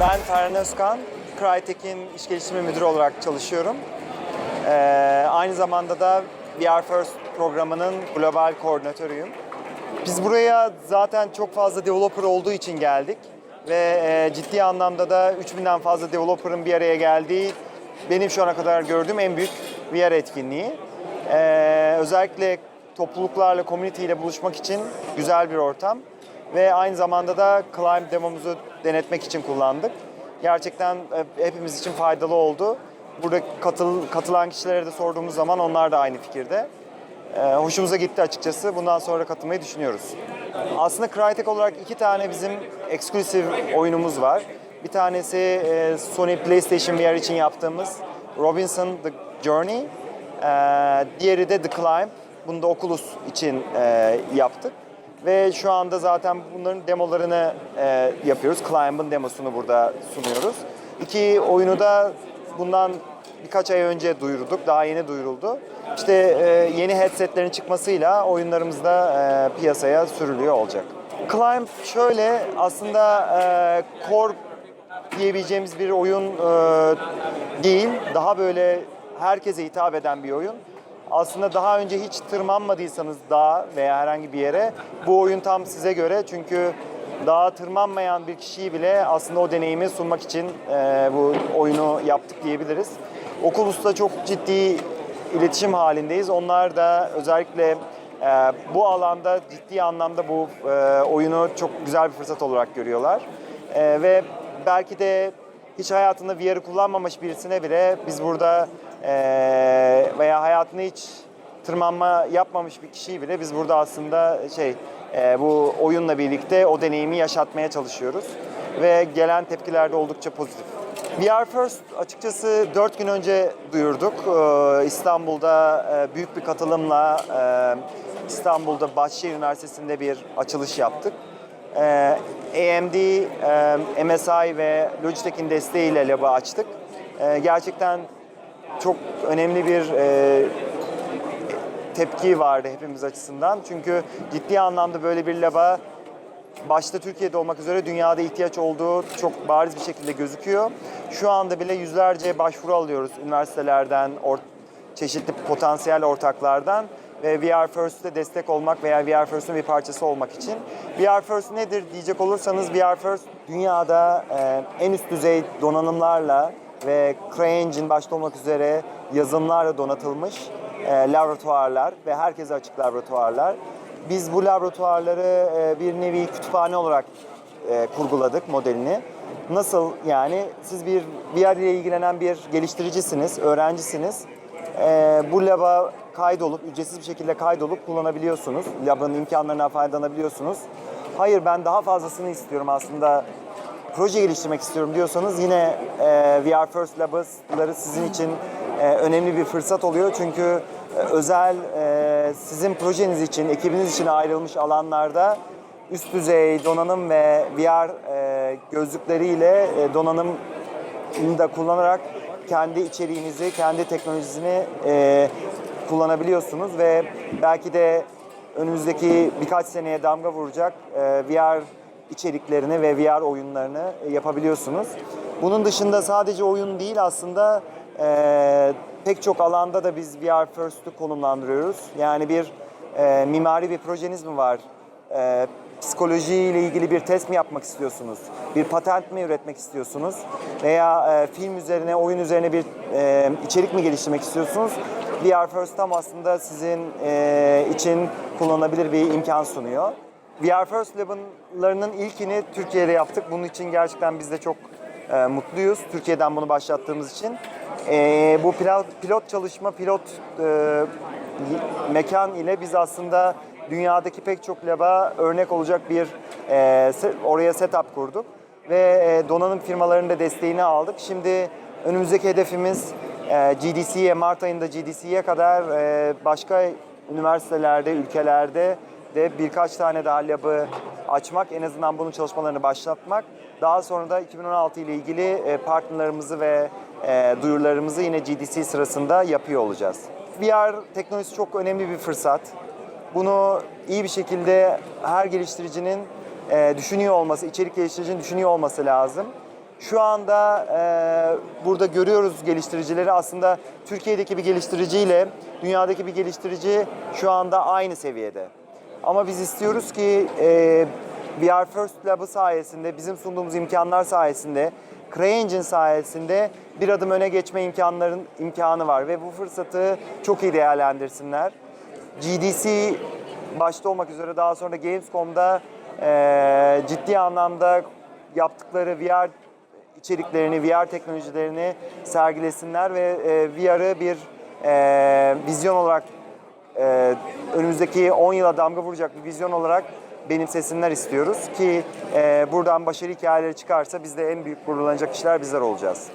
Ben Özkan, Crytek'in iş geliştirme müdürü olarak çalışıyorum. Ee, aynı zamanda da VR First programının global koordinatörüyüm. Biz buraya zaten çok fazla developer olduğu için geldik ve e, ciddi anlamda da 3000'den fazla developer'ın bir araya geldiği benim şu ana kadar gördüğüm en büyük VR etkinliği. Ee, özellikle topluluklarla, community ile buluşmak için güzel bir ortam ve aynı zamanda da Climb demomuzu denetmek için kullandık. Gerçekten e, hepimiz için faydalı oldu. Burada katıl, katılan kişilere de sorduğumuz zaman onlar da aynı fikirde. Ee, hoşumuza gitti açıkçası. Bundan sonra katılmayı düşünüyoruz. Aslında Crytek olarak iki tane bizim exclusive oyunumuz var. Bir tanesi e, Sony PlayStation VR için yaptığımız Robinson The Journey. Ee, diğeri de The Climb. Bunu da Oculus için e, yaptık. Ve şu anda zaten bunların demolarını e, yapıyoruz. Climb'ın demosunu burada sunuyoruz. İki oyunu da bundan birkaç ay önce duyurduk. Daha yeni duyuruldu. İşte e, yeni headsetlerin çıkmasıyla oyunlarımız da e, piyasaya sürülüyor olacak. Climb şöyle aslında e, core diyebileceğimiz bir oyun e, değil. Daha böyle herkese hitap eden bir oyun. Aslında daha önce hiç tırmanmadıysanız dağa veya herhangi bir yere bu oyun tam size göre. Çünkü dağa tırmanmayan bir kişiyi bile aslında o deneyimi sunmak için e, bu oyunu yaptık diyebiliriz. Oculus'ta çok ciddi iletişim halindeyiz. Onlar da özellikle e, bu alanda ciddi anlamda bu e, oyunu çok güzel bir fırsat olarak görüyorlar. E, ve belki de hiç hayatında VR'ı kullanmamış birisine bile biz burada e, veya hayatını hiç tırmanma yapmamış bir kişiyi bile biz burada aslında şey e, bu oyunla birlikte o deneyimi yaşatmaya çalışıyoruz ve gelen tepkiler de oldukça pozitif. VR First açıkçası 4 gün önce duyurduk. Ee, İstanbul'da e, büyük bir katılımla e, İstanbul'da Bahçeşehir Üniversitesi'nde bir açılış yaptık. Ee, AMD, MSI ve Logitech'in desteğiyle labı açtık. Ee, Gerçekten çok önemli bir e, tepki vardı hepimiz açısından. Çünkü ciddi anlamda böyle bir laba başta Türkiye'de olmak üzere dünyada ihtiyaç olduğu çok bariz bir şekilde gözüküyor. Şu anda bile yüzlerce başvuru alıyoruz üniversitelerden, or- çeşitli potansiyel ortaklardan ve VR First'e destek olmak veya VR First'ün bir parçası olmak için. VR First nedir diyecek olursanız VR First dünyada e, en üst düzey donanımlarla ve CryEngine başta olmak üzere yazılımlarla donatılmış e, laboratuvarlar ve herkese açık laboratuvarlar. Biz bu laboratuvarları e, bir nevi kütüphane olarak e, kurguladık modelini. Nasıl yani siz bir VR ile ilgilenen bir geliştiricisiniz, öğrencisiniz. E, bu laba kaydolup, ücretsiz bir şekilde kaydolup kullanabiliyorsunuz. Labın imkanlarından faydalanabiliyorsunuz. Hayır ben daha fazlasını istiyorum aslında proje geliştirmek istiyorum diyorsanız yine e, VR First Labs'ları sizin için e, önemli bir fırsat oluyor. Çünkü e, özel e, sizin projeniz için, ekibiniz için ayrılmış alanlarda üst düzey donanım ve VR e, gözlükleriyle e, donanım da kullanarak kendi içeriğinizi, kendi teknolojisini e, kullanabiliyorsunuz ve belki de önümüzdeki birkaç seneye damga vuracak e, VR içeriklerini ve VR oyunlarını yapabiliyorsunuz. Bunun dışında sadece oyun değil aslında e, pek çok alanda da biz VR First'ü konumlandırıyoruz. Yani bir e, mimari bir projeniz mi var? E, psikoloji ile ilgili bir test mi yapmak istiyorsunuz? Bir patent mi üretmek istiyorsunuz? Veya e, film üzerine, oyun üzerine bir e, içerik mi geliştirmek istiyorsunuz? VR First tam aslında sizin e, için kullanılabilir bir imkan sunuyor. VR First Lab'larının ilkini Türkiye'de yaptık. Bunun için gerçekten biz de çok e, mutluyuz. Türkiye'den bunu başlattığımız için. E, bu pilot, pilot çalışma, pilot e, mekan ile biz aslında dünyadaki pek çok laba örnek olacak bir e, oraya setup kurduk. Ve e, donanım firmalarının da desteğini aldık. Şimdi önümüzdeki hedefimiz e, GDC'ye, Mart ayında GDC'ye kadar e, başka üniversitelerde, ülkelerde de birkaç tane daha labı açmak, en azından bunun çalışmalarını başlatmak. Daha sonra da 2016 ile ilgili e, partnerlerimizi ve e, duyurularımızı yine GDC sırasında yapıyor olacağız. VR teknolojisi çok önemli bir fırsat. Bunu iyi bir şekilde her geliştiricinin e, düşünüyor olması, içerik geliştiricinin düşünüyor olması lazım. Şu anda e, burada görüyoruz geliştiricileri. Aslında Türkiye'deki bir geliştiriciyle dünyadaki bir geliştirici şu anda aynı seviyede. Ama biz istiyoruz ki e, VR First Lab'ı sayesinde, bizim sunduğumuz imkanlar sayesinde, CryEngine sayesinde bir adım öne geçme imkanların imkanı var ve bu fırsatı çok iyi değerlendirsinler. GDC başta olmak üzere daha sonra Gamescom'da e, ciddi anlamda yaptıkları VR içeriklerini, VR teknolojilerini sergilesinler ve e, VR'ı bir e, vizyon olarak e, önümüzdeki 10 yıla damga vuracak bir vizyon olarak benimsesinler istiyoruz ki e, buradan başarı hikayeleri çıkarsa biz de en büyük gururlanacak kişiler bizler olacağız.